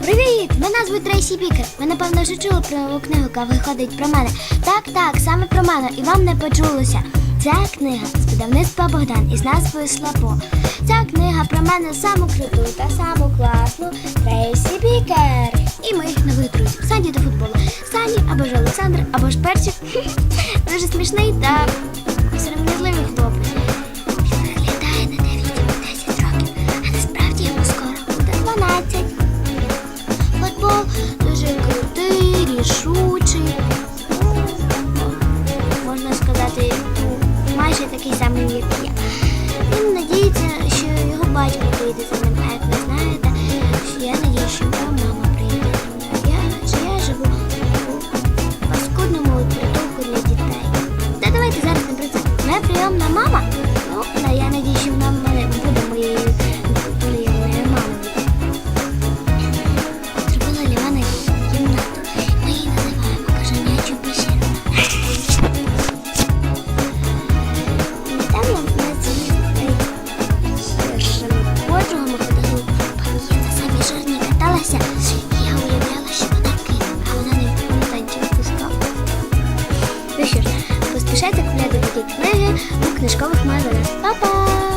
Привіт! Мене звуть Трейсі Бікер. Ви напевно вже чули про нову книгу, яка виходить про мене. Так, так, саме про мене, і вам не почулося. Ця книга з видавництва Богдан із назвою Слабо. Ця книга про мене саму круту та саму класну Трейсі Бікер. І моїх нових друзів. Санді до футболу. Сані або ж Олександр, або ж Перчик. Дуже смішний та сором'язливий хлопець. Прийде за ним, як ви знаєте, я надію, що моя мама приїде за мною. Я, що я живу у паскудному притулку для дітей. Та давайте зараз не про це. Прийомна мама. Ну, я надію, що вона в мене буде моєю жирні я уявляла, що кине, а вона не фонтанчик пускала. Ну що ж, поспішайте купляти такі книги у книжкових магазинах. Па-па!